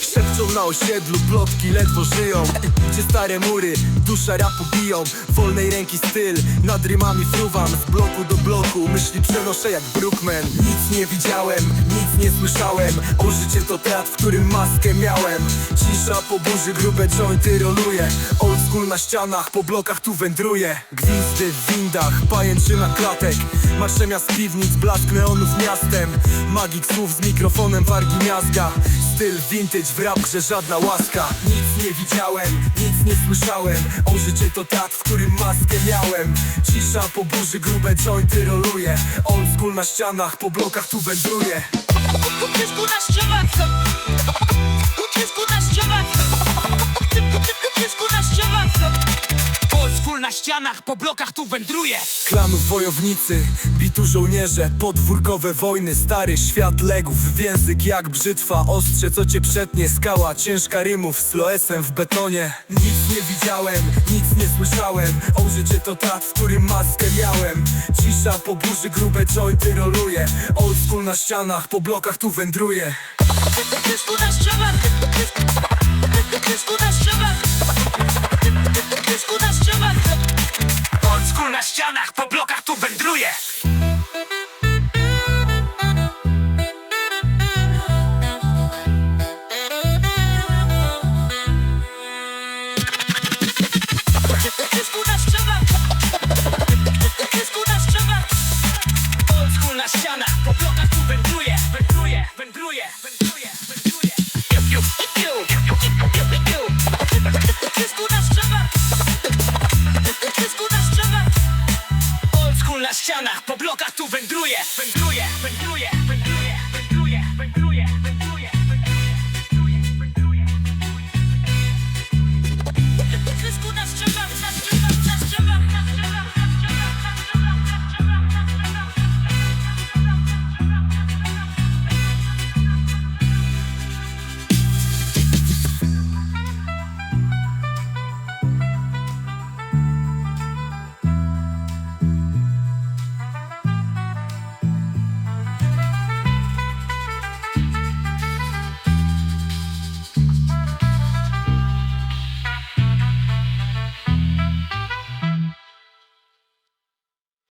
Szepczą na osiedlu, plotki ledwo żyją. Gdzie stare mury, dusza rapu biją. Wolnej ręki styl, nad rymami fruwam. Z bloku do bloku, myśli przenoszę jak Brookman. Nic nie widziałem, nic nie słyszałem. O życie to teatr, w którym maskę miałem. Cisza po burzy, grube jointy roluje. Old school na ścianach, po blokach tu wędruje. Gwizdy w windach, pajęczyna klatek. Maszemia z piwnic, blask neonów miastem. Magik słów z mikrofonem wargi miazga. Styl vintage w rap, że żadna łaska. Nic nie widziałem, nic nie słyszałem. O życie to teatr, w którym maskę miałem. Cisza po burzy, grube jointy roluje. Old school na ścianach, po blokach tu wędruje. Ucisku na ścianach na ścianach, po blokach tu wędruje. Klanów wojownicy, bitu żołnierze Podwórkowe wojny, stary świat legów Więzyk jak brzytwa, ostrze co cię przetnie Skała ciężka rymów z loesem w betonie. Nic nie widziałem, nic nie słyszałem O życie to teatr, w którym maskę miałem. Cisza po burzy, grube jointy roluje Old school na ścianach, po blokach tu wędruje. Ucisku na ścianach po blokach tu wędruje Wędruje, wędruje, wędruje